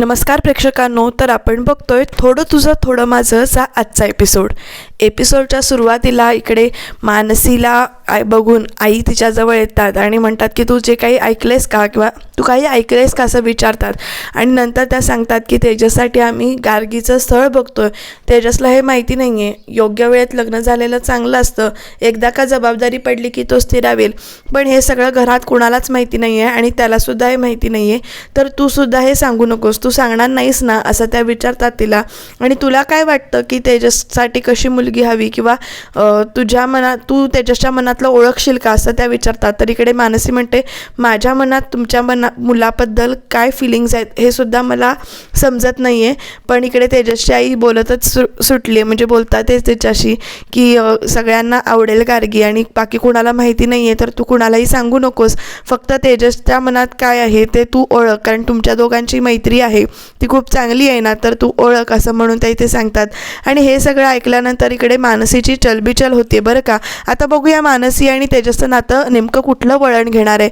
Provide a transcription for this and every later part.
नमस्कार प्रेक्षकांनो तर आपण बघतोय थोडं तुझं थोडं माझंचा आजचा एपिसोड एपिसोडच्या सुरुवातीला इकडे मानसीला आय बघून आई तिच्याजवळ येतात आणि म्हणतात की तू जे काही ऐकलेस का? किंवा तू काही ऐकलेस का? असं विचारतात. आणि नंतर त्या सांगतात की तेजससाठी आम्ही गार्गीचं स्थळ बघतोय. तेजसला हे माहिती नाही आहे योग्य वेळेत लग्न झालेलं चांगलं असतं. एकदा का जबाबदारी पडली की तो स्थिरावेल पण हे सगळं घरात कुणालाच माहिती नाही आहे आणि त्यालासुद्धा हे माहिती नाही आहे तर तू सुद्धा हे सांगू नकोस. तू तू सांगणार नाहीस ना असं त्या विचारतात तिला. आणि तुला काय वाटतं की तेजससाठी कशी मुलगी हवी किंवा तुझ्या मनात तू तेजसच्या मनातलं ओळखशील का असं त्या विचारतात. तर इकडे मानसी म्हणते माझ्या मनात तुमच्या मना मुलाबद्दल काय फिलिंग्स आहेत हे सुद्धा मला समजत नाही आहे पण इकडे तेजसची आई बोलतच सु सुटली म्हणजे बोलतातच त्याच्याशी की सगळ्यांना आवडेल गार्गी आणि बाकी कुणाला माहिती नाही आहे तर तू कुणालाही सांगू नकोस. फक्त तेजसच्या मनात काय आहे ते तू ओळख. कारण तुमच्या दोघांची मैत्री आहे. ती खूप चांगली आहे ना तर तू ओळख असं म्हणून त्या इथे सांगतात. आणि हे सगळं ऐकल्यानंतर इकडे मानसीची चलबिचल होते बरं का. आता बघूया मानसी आणि तेजसचं नातं नेमकं कुठलं वळण घेणार आहे.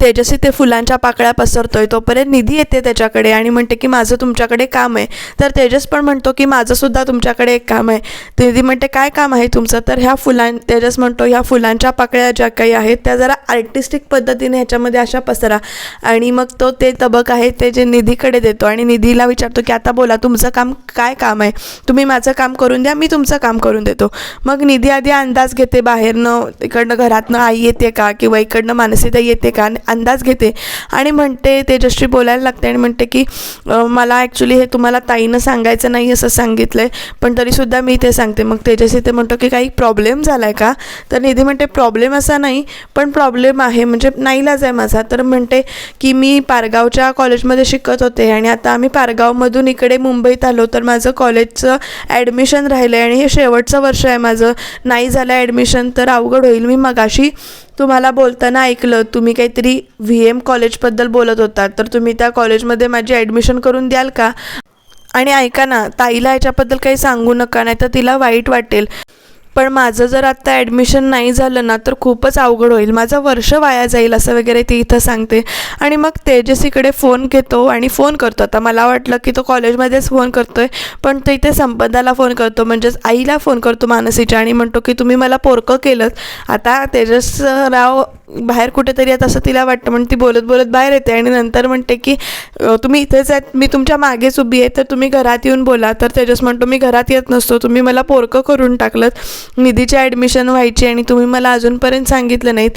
तेजसी ते फुलांच्या पाकळ्या पसरतोय तोपर्यंत निधी येते त्याच्याकडे आणि म्हणते की माझं तुमच्याकडे काम आहे. तर तेजस पण म्हणतो की माझंसुद्धा तुमच्याकडे एक काम आहे. निधी म्हणते काय काम आहे तुमचं? तर ह्या फुलां तेजस म्हणतो ह्या फुलांच्या पाकळ्या ज्या काही आहेत त्या जरा आर्टिस्टिक पद्धतीने ह्याच्यामध्ये अशा पसरा. आणि मग तो ते तबक आहे ते जे निधीकडे देतो आणि निधीला विचारतो की आता बोला तुमचं काम काय काम आहे? तुम्ही माझं काम करून द्या मी तुमचं काम करून देतो. मग निधी आधी अंदाज घेते बाहेरनं इकडनं घरातनं आई येते का? किंवा इकडनं मानसिकता येते का? अंदाज घेते. आणि म्हणते तेजश्री बोलायला लागते आणि म्हणते की मला ॲक्च्युली हे तुम्हाला ताईनं सांगायचं नाही असं सांगितलं आहे पण तरीसुद्धा मी ते सांगते. मग तेजस्वी ते म्हणतो की काही प्रॉब्लेम झाला आहे का? तर निधी म्हणते प्रॉब्लेम असा नाही पण प्रॉब्लेम आहे. म्हणजे नाईलाज आहे माझा. तर म्हणते की मी पारगावच्या कॉलेजमध्ये शिकत होते आणि आता आम्ही पारगावमधून इकडे मुंबईत आलो. तर माझं कॉलेजचं ॲडमिशन राहिलं आहे आणि हे शेवटचं वर्ष आहे माझं. नाही झालं ॲडमिशन तर अवघड होईल. मी मगाशी तुम्हाला बोलताना ऐकलं तुम्ही काहीतरी व्ही एम कॉलेजबद्दल बोलत होता तर तुम्ही त्या कॉलेजमध्ये माझी ॲडमिशन करून द्याल का? आणि ऐका ना ताईला ह्याच्याबद्दल काही सांगू नका नाही तर तिला वाईट वाटेल. पण माझं जर आत्ता ॲडमिशन नाही झालं ना तर खूपच अवघड होईल. माझं वर्ष वाया जाईल असं वगैरे ती इथं सांगते. आणि मग तेजसीकडे फोन घेतो आणि फोन करतो. आता मला वाटलं की तो कॉलेजमध्येच फोन करतो आहे पण तो इथे संपदाला फोन करतो. म्हणजेच आईला फोन करतो मानसीच्या आणि म्हणतो की तुम्ही मला पोरकं केलं आता तेजस राव बाहेर कुठेतरी आहेत असं तिला वाटतं म्हणून ती बोलत बोलत बाहेर येते आणि नंतर म्हणते की तुम्ही इथेच आहेत मी तुमच्या मागेच उभी आहे तर तुम्ही घरात येऊन बोला. तर तेजस म्हणतो मी घरात येत नसतो तुम्ही मला पोरकं करून टाकलं निधीची ॲडमिशन व्हायची आणि तुम्ही मला अजूनपर्यंत सांगितलं नाहीत.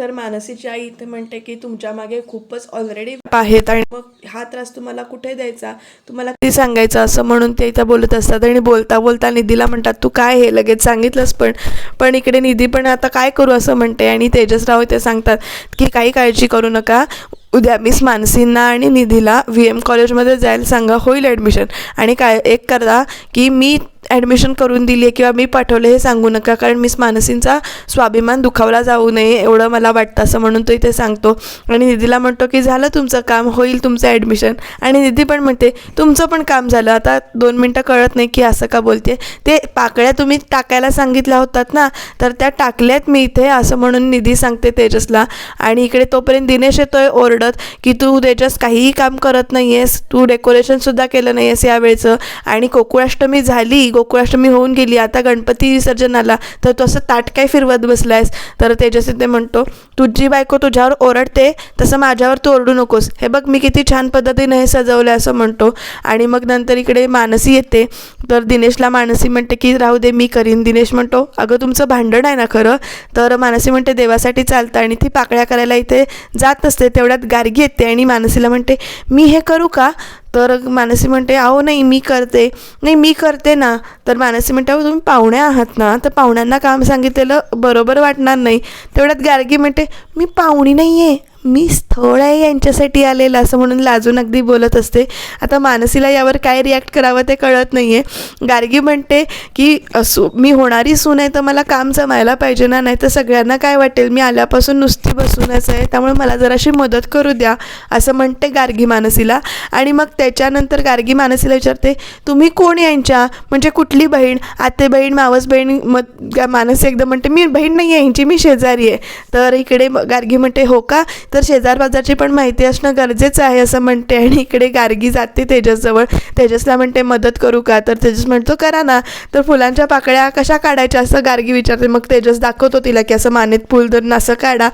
तर मानसीची आई इथे म्हणते की तुमच्या मागे खूपच ऑलरेडी आहेत आणि मग हा त्रास तुम्हाला कुठे द्यायचा? तुम्हाला किती सांगायचं असं म्हणून ते इथं बोलत असतात आणि बोलता बोलता निधीला म्हणतात तू काय हे? लगेच सांगितलंस पण पण इकडे निधी पण आता काय करू? असं म्हणते आणि तेजसराव ते सांगतात की काही काळजी करू नका. उद्या मिस मानसींना आणि निधीला व्ही एम कॉलेजमध्ये जायला सांगा होईल ॲडमिशन आणि काय एक करा की मी ॲडमिशन करून दिली आहे किंवा मी पाठवलं हे सांगू नका कारण मिस मानसींचा स्वाभिमान दुखावला जाऊ नये एवढं मला वाटतं असं म्हणून तो इथे सांगतो. आणि निधीला म्हणतो की झालं तुमचं काम होईल तुमचं ॲडमिशन आणि निधी पण म्हणते तुमचं पण काम झालं आता दोन मिनटं कळत नाही की असं का बोलते ते पाकळ्या तुम्ही टाकायला सांगितल्या होतात ना तर त्या टाकल्यात मी इथे असं म्हणून निधी सांगते तेजसला. आणि इकडे तोपर्यंत दिनेश येतोय ओरडत की तू त्याच्यास काहीही काम करत नाही आहेस तू डेकोरेशनसुद्धा केलं नाही आहेस यावेळचं. आणि गोकुळाष्टमी झाली गोकुळाष्टमी होऊन गेली आता गणपती विसर्जन आला तर तू असं ताट काय फिरवत बसला आहेस तर तेजस्वी ते म्हणतो तुझी बायको तुझ्यावर ओरडते तसं माझ्यावर तू ओरडू नकोस. हे बघ मी किती छान पद्धतीने हे सजवलं असं म्हणतो. आणि मग नंतर इकडे मानसी येते. तर दिनेशला मानसी म्हणते की राहू दे मी करीन. दिनेश म्हणतो अगं तुमचं भांडण आहे ना खरं? तर मानसी म्हणते देवासाठी चालतं. आणि ती पाकळ्या करायला इथे जात असते तेवढ्यात गार्गी येते आणि मानसीला म्हणते मी हे करू का? तर मानसी म्हणते अहो नाही मी करते. नाही मी करते ना. तर मानसी म्हणते अहो तुम्ही पाहुणे आहात ना तर पाहुण्यांना काम सांगितलेलं बरोबर वाटणार नाही. तेवढ्यात गार्गी म्हणते मी पाहुणी नाही आहे मी स्थळ आहे यांच्यासाठी आलेलं असं म्हणून लाजून अगदी बोलत असते. आता मानसीला यावर काय रिॲक्ट करावं ते कळत नाही आहे गार्गी म्हणते की असो मी होणारी सून आहे तर मला काम जमायला पाहिजे ना नाही तर सगळ्यांना काय वाटेल? मी आल्यापासून नुसती बसूनच आहे त्यामुळे मला जराशी मदत करू द्या असं म्हणते गार्गी मानसीला. आणि मग त्याच्यानंतर गार्गी मानसीला विचारते तुम्ही कोण यांच्या? म्हणजे कुठली बहीण? आते बहीण मावस बहीण मग मानसी एकदम म्हणते मी बहीण नाही आहे यांची मी शेजारी आहे. तर इकडे गार्गी म्हणते हो का? तर शेजार बाजारची पण माहिती असणं गरजेचं आहे असं म्हणते. आणि इकडे गार्गी जाते तेजसजवळ. तेजसला म्हणते मदत करू का? तर तेजस म्हणतो करा ना. तर फुलांच्या पाकळ्या कशा काढायच्या असं गार्गी विचारते. मग तेजस दाखवतो तिला की असं मानेत फुल धरून असं काढा.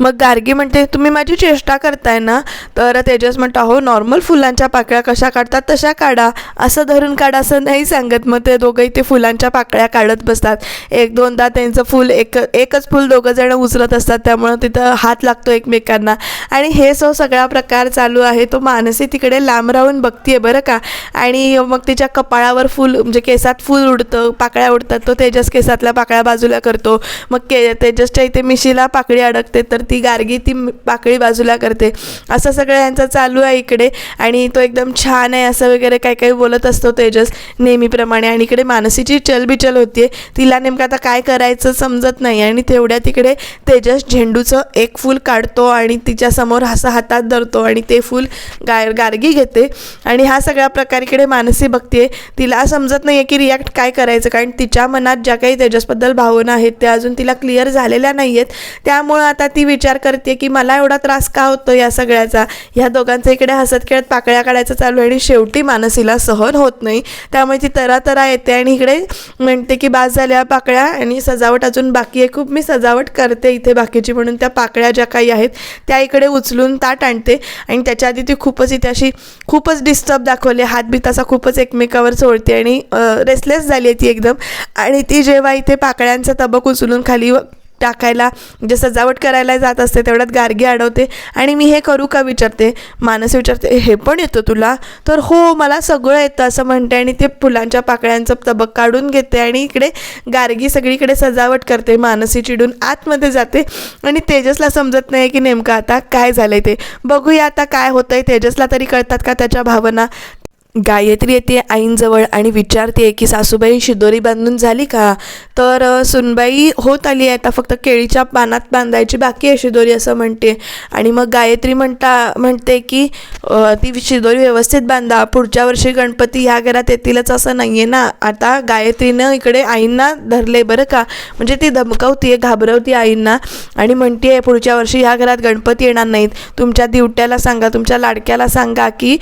मग गार्गी म्हणते तुम्ही माझी चेष्टा करताय ना? तर तेजस म्हणतो हो नॉर्मल फुलांच्या पाकळ्या कशा काढतात तशा काढा. असं धरून काढा असं नाही सांगत. मग ते दोघंही ते फुलांच्या पाकळ्या काढत बसतात. एक दोनदा त्यांचं फुल एक एकच फुल दोघं जण उचलत असतात. त्यामुळं तिथं हात लागतो एकमेकांना. आणि हे सो सगळा प्रकार चालू आहे. तो मानसी तिकडे लांब राहून बघतीये बरं का. आणि मग तिच्या कपाळावर फुल म्हणजे केसात फुल उडतं पाकळ्या उडतात. तो तेजस केसातल्या पाकळ्या बाजूला करतो. मग के तेजसच्या इथे मिशीला पाकळी अडकते. तर ती गार्गी ती पाकळी बाजूला करते. असं सगळं यांचं चालू आहे इकडे. आणि तो एकदम छान आहे असं वगैरे काही काही बोलत असतो तेजस नेहमीप्रमाणे. आणि इकडे मानसीची चलबिचल होतीये. तिला नेमकं आता काय करायचं समजत नाही. आणि तेवढ्या तिकडे तेजस झेंडूचं एक फूल काढतो आणि तिच्यासमोर असं हातात धरतो आणि ते फूल गाय गार्गी घेते. आणि हा सगळा प्रकार इकडे मानसी बघते तिला समजत नाही आहे की रिॲक्ट काय करायचं. कारण तिच्या मनात ज्या काही तेजसबद्दल भावना आहेत त्या अजून तिला क्लिअर झालेल्या नाही आहेत त्यामुळं आता ती विचार करते की मला एवढा त्रास का होतो या सगळ्याचा? ह्या दोघांचं इकडे हसत खेळत पाकळ्या काढायचं चालू आहे आणि शेवटी मानसीला सहन होत नाही. त्यामुळे ती तरा तरा येते आणि इकडे म्हणते की बास झाल्या पाकळ्या आणि सजावट अजून बाकी आहे. खूप मी सजावट करते इथे बाकीची म्हणून त्या पाकळ्या ज्या काही आहेत त्या इकडे उचलून ताट आणते. आणि त्याच्या आधी ती खूपच इथे अशी खूपच डिस्टर्ब दाखवले. हातबीत असा खूपच एकमेकावर सोडते आणि रेसलेस झाली आहे ती एकदम. आणि ती जेव्हा इथे पाकळ्यांचा तबक उचलून खाली टाकायला म्हणजे सजावट करायला जात असते तेवढ्यात गार्गी अडवते आणि मी हे करू का विचारते? मानस विचारते हे पण येतं तुला? तर हो मला सगळं येतं असं म्हणते आणि ते फुलांच्या पाकळ्यांचं तबक काढून घेते आणि इकडे गार्गी सगळीकडे सजावट करते. मानसी चिडून आतमध्ये जाते आणि तेजसला समजत नाही की नेमकं आता काय झालं आहे ते. बघूया आता काय होतं आहे तेजसला तरी कळतात का त्याच्या भावना? गायत्री येते आईंजवळ आणि विचारते की सासूबाई शिदोरी बांधून झाली का? तर सुनबाई होत आली आहे आता फक्त केळीच्या पानात बांधायची बाकी आहे शिदोरी असं म्हणते. आणि मग गायत्री म्हणता म्हणते की ती शिदोरी व्यवस्थित बांधा पुढच्या वर्षी गणपती ह्या घरात येतीलच असं नाही आहे ना? आता गायत्रीनं इकडे आईंना धरले बरं का? म्हणजे ती धमकावतीये घाबरवती आईंना आणि म्हणते आहे पुढच्या वर्षी ह्या घरात गणपती येणार नाहीत. तुमच्या दिवट्याला सांगा तुमच्या लाडक्याला सांगा की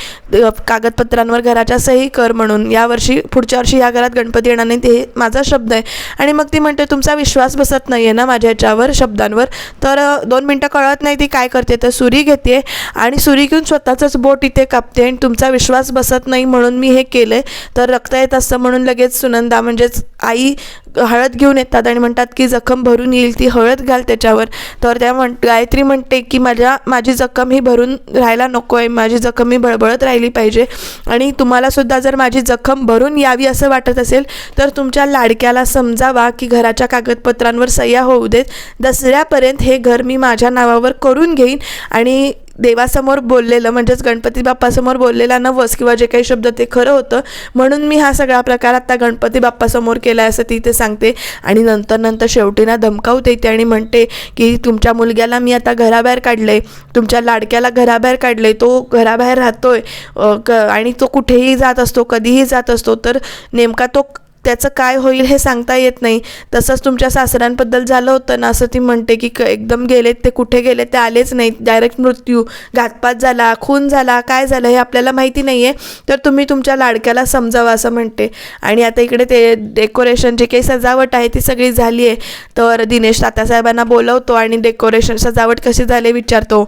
कागदपत्रांवर कागदपत्रांवर घराच्या सही कर म्हणून. यावर्षी पुढच्या वर्षी या घरात गणपती येणार नाही ते माझा शब्द आहे. आणि मग ती म्हणते तुमचा विश्वास बसत नाही आहे ना माझ्या ह्याच्यावर शब्दांवर? तर दोन मिनटं कळत नाही ती काय करते. तर सुरी घेते आणि सुरी घेऊन स्वतःचंच बोट इथे कापते आणि तुमचा विश्वास बसत नाही म्हणून मी हे केलं आहे तर रक्त येत असतं म्हणून लगेच सुनंदा म्हणजेच आई हळद घेऊन येतात आणि म्हणतात की जखम भरून येईल ती हळद घाल त्याच्यावर. तर त्या म्हण गायत्री म्हणते की माझ्या माझी जखम ही भरून राहायला नको आहे माझी जखम ही बळबळत राहिली पाहिजे. आणि तुम्हालासुद्धा जर माझी जखम भरून यावी असं वाटत असेल तर तुमच्या लाडक्याला समजावा की घराच्या कागदपत्रांवर सह्या होऊ देत. दसऱ्यापर्यंत हे घर मी माझ्या नावावर करून घेईन आणि देवासमोर बोललेलं म्हणजेच गणपती बाप्पासमोर बोललेला नवस किंवा जे काही शब्द ते खरं होतं म्हणून मी हा सगळा प्रकार आता गणपती बाप्पासमोर केला आहे असं ती ते सांगते. आणि नंतर नंतर शेवटी ना धमकावते ते आणि म्हणते की तुमच्या मुलग्याला मी आता घराबाहेर काढलं आहे तुमच्या लाडक्याला घराबाहेर काढलं आहे तो घराबाहेर राहतोय आहे क आणि तो कुठेही जात असतो कधीही जात असतो तर नेमका तो त्याचं काय होईल हे सांगता येत नाही. तसंच तुमच्या सासऱ्यांबद्दल झालं होतं ना असं ती म्हणते की क- एकदम गेलेत ते कुठे गेले ते आलेच नाहीत. डायरेक्ट मृत्यू घातपात झाला खून झाला काय झालं हे आपल्याला माहिती नाही आहे तर तुम्ही तुमच्या लाडक्याला समजावं असं म्हणते. आणि आता इकडे ते डेकोरेशन जे काही सजावट आहे ती सगळी झाली आहे तर दिनेश तात्यासाहेबांना बोलवतो आणि डेकोरेशन सजावट कशी झाली विचारतो.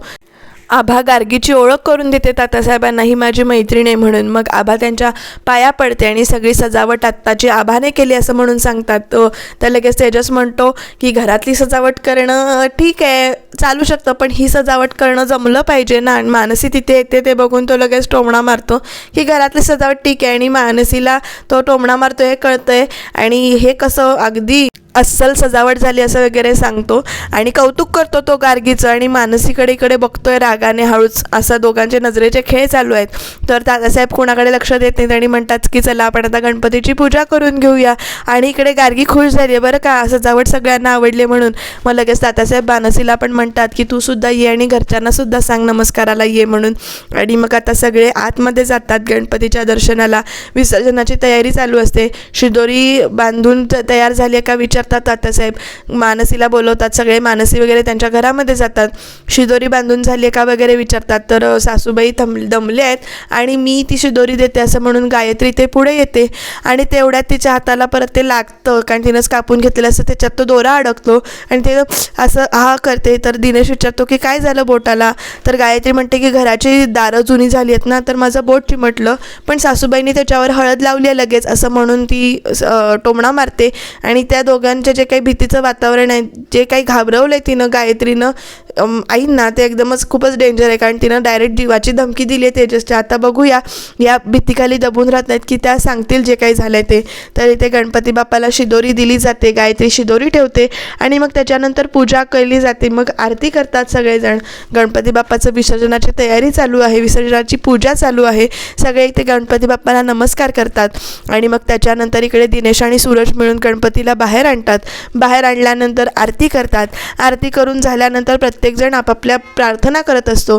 आभा गार्गीची ओळख करून देते तात्यासाहेबांना ही माझी मैत्रीण आहे म्हणून. मग आभा त्यांच्या पाया पडते आणि सगळी सजावट आत्ताची आभाने केली असं म्हणून सांगतात. तो तर लगेच तेजस म्हणतो की घरातली सजावट करणं ठीक आहे चालू शकतं पण ही सजावट करणं जमलं पाहिजे ना. आणि मानसी तिथे येते ते बघून तो लगेच टोमणा मारतो की घरातली सजावट ठीक आहे आणि मानसीला तो टोमणा मारतो हे कळतं आहे आणि हे कसं अगदी अस्सल सजावट झाली असं वगैरे सांगतो. आणि कौतुक करतो तो गार्गीचं आणि मानसीकडे इकडे बघतोय रागाने हळूच असं दोघांचे नजरेचे खेळ चालू आहेत. तर दादासाहेब कोणाकडे लक्ष देत नाहीत आणि म्हणतात की चला आपण आता गणपतीची पूजा करून घेऊया. आणि इकडे गार्गी खुश झाली आहे बरं का सजावट सगळ्यांना आवडली म्हणून. मग लगेच दादासाहेब मानसीला पण म्हणतात की तू सुद्धा ये आणि घरच्यांना सुद्धा सांग नमस्काराला ये म्हणून. आणि मग आता सगळे आतमध्ये जातात गणपतीच्या दर्शनाला. विसर्जनाची तयारी चालू असते. शिदोरी बांधून तयार झाली आहे का विचार विचारतात तात्यासाहेब मानसीला बोलवतात सगळे मानसी वगैरे त्यांच्या घरामध्ये जातात. शिदोरी बांधून झाली आहे का वगैरे विचारतात. तर सासूबाई थम दमले आहेत आणि मी ती शिदोरी देते असं म्हणून गायत्री ते पुढे येते. आणि तेवढ्यात तिच्या हाताला परत ते लागतं. कारण तिनंच कापून घेतलेलं असतं त्याच्यात तो दोरा अडकतो. आणि ते असं हा करते. तर दिनेश विचारतो की काय झालं बोटाला? तर गायत्री म्हणते की घराची दारं जुनी झाली आहेत ना तर माझं बोट चिमटलं. पण सासूबाईंनी त्याच्यावर हळद लावली आहे लगेच असं म्हणून ती टोमणा मारते. आणि त्या दोघांचे जे काही भीतीचं वातावरण आहे जे काही घाबरवलं आहे तिनं गायत्रीनं आईंना ते एकदमच खूपच डेंजर आहे. कारण तिनं डायरेक्ट जीवाची धमकी दिली आहे तेजसच्या आता बघूया या भीतीखाली दबून राहत नाहीत की त्या सांगतील जे काही झालं ते. तर इथे गणपती बाप्पाला शिदोरी दिली जाते गायत्री शिदोरी ठेवते आणि मग त्याच्यानंतर पूजा केली जाते. मग आरती करतात सगळेजण. गणपती बाप्पाचं विसर्जनाची तयारी चालू आहे विसर्जनाची पूजा चालू आहे. सगळे इथे गणपती बाप्पाला नमस्कार करतात आणि मग त्याच्यानंतर इकडे दिनेश आणि सूरज मिळून गणपतीला बाहेर आणतात. बाहेर आणल्यानंतर आरती करतात. आरती करून झाल्यानंतर प्रत्येकजण आपापल्या प्रार्थना करत असतो.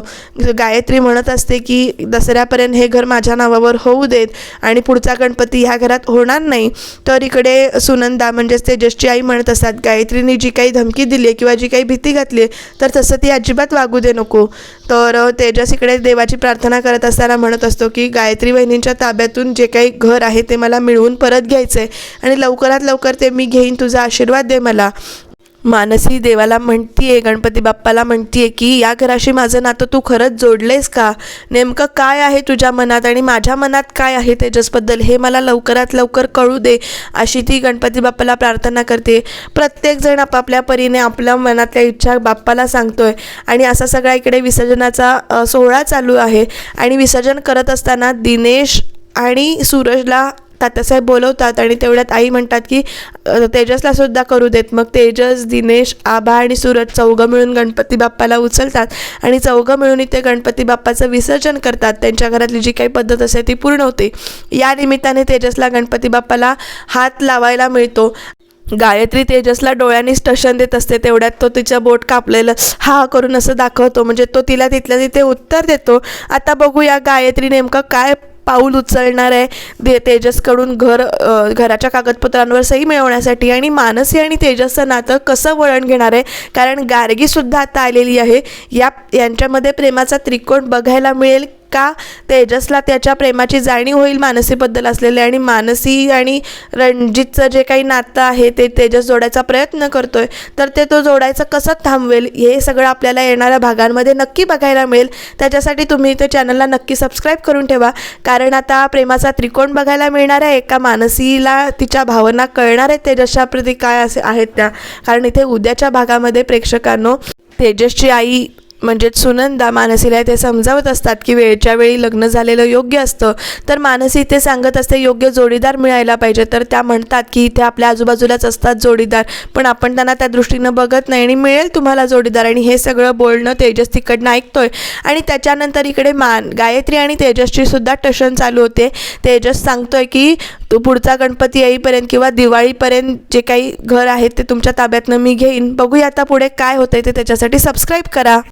गायत्री म्हणत असते की दसऱ्यापर्यंत हे घर माझ्या नावावर होऊ देत आणि पुढचा गणपती ह्या घरात होणार नाही. तर इकडे सुनंदा म्हणजेच तेजसची आई म्हणत असतात गायत्रीने जी काही धमकी दिली आहे किंवा जी काही भीती घातली आहे तर तसं ती अजिबात वागू दे नको. तर तेजस इकडे देवाची प्रार्थना करत असताना म्हणत असतो की गायत्री बहिणींच्या ताब्यातून जे काही घर आहे ते मला मिळवून परत घ्यायचं आहे आणि लवकरात लवकर ते मी घेईन तुझा आशीर्वाद दे मला. मानसी देवाला म्हणतीये गणपती बाप्पाला म्हणतीये की या घराशी माझं नातं तू खरंच जोडलेस का? नेमकं काय आहे तुझ्या मनात आणि माझ्या मनात काय आहे तेजसबद्दल? हे मला लवकरात लवकर कळू दे अशी ती गणपती बाप्पाला प्रार्थना करते. प्रत्येकजण आपापल्या परीने आपल्या मनातल्या इच्छा बाप्पाला सांगतोय. आणि असा सगळा इकडे विसर्जनाचा सोहळा चालू आहे. आणि विसर्जन करत असताना दिनेश आणि सूरजला तात्यासाहेब बोलवतात आणि तेवढ्यात आई म्हणतात की तेजसला सुद्धा करू देत. मग तेजस दिनेश आभा आणि सूरज चौघं मिळून गणपती बाप्पाला उचलतात आणि चौघं मिळून इथे गणपती बाप्पाचं विसर्जन करतात. त्यांच्या घरातली जी काही पद्धत असते ती पूर्ण होते. या निमित्ताने तेजसला गणपती बाप्पाला हात लावायला मिळतो. गायत्री तेजसला डोळ्यांनी स्टशन देत असते. तेवढ्यात तो तिचं बोट कापलेलं हा करून असं दाखवतो. म्हणजे तो तिला तिथल्या तिथे उत्तर देतो. आता बघूया गायत्री नेमकं काय पाऊल उचलणार आहे. दे तेजसकडून घर घराच्या कागदपत्रांवर सही मिळवण्यासाठी आणि मानसी आणि तेजसचं नातं कसं वळण घेणार आहे? कारण गार्गीसुद्धा आता आलेली आहे. या यांच्यामध्ये प्रेमाचा त्रिकोण बघायला मिळेल. का? तेजसला त्याच्या प्रेमाची जाणीव होईल मानसीबद्दल असलेले आणि मानसी आणि रणजितचं जे काही नातं आहे ते तेजस जोडायचा प्रयत्न करतोय. तर ते तो जोडायचं कसं थांबवेल? हे सगळं आपल्याला येणाऱ्या भागांमध्ये नक्की बघायला मिळेल. त्याच्यासाठी तुम्ही ते चॅनलला नक्की सबस्क्राईब करून ठेवा. कारण आता प्रेमाचा त्रिकोण बघायला मिळणार आहे. एका मानसीला तिच्या भावना कळणार आहेत. तेजसच्या प्रती काय असे आहेत त्या? कारण इथे उद्याच्या भागामध्ये प्रेक्षकांनो तेजसची आई म्हणजेच सुनंदा मानसीला ते समजावत असतात की वेळच्या वेळी लग्न झालेलं योग्य असतं. तर मानसी ते सांगत असते योग्य जोडीदार मिळायला पाहिजे. तर त्या म्हणतात की इथे आपल्या आजूबाजूलाच असतात जोडीदार. पण आपण त्यांना त्या दृष्टीनं बघत नाही आणि मिळेल तुम्हाला जोडीदार. आणि हे सगळं बोलणं तेजस तिकडनं ऐकतोय. आणि त्याच्यानंतर इकडे मान गायत्री आणि तेजसची सुद्धा टशन चालू होते. तेजस सांगतोय की तू पुढचा गणपती येईपर्यंत किंवा दिवाळीपर्यंत जे काही घर आहेत ते तुमच्या ताब्यातनं मी घेईन. बघूया आता पुढे काय होतंय ते त्याच्यासाठी सबस्क्राईब करा.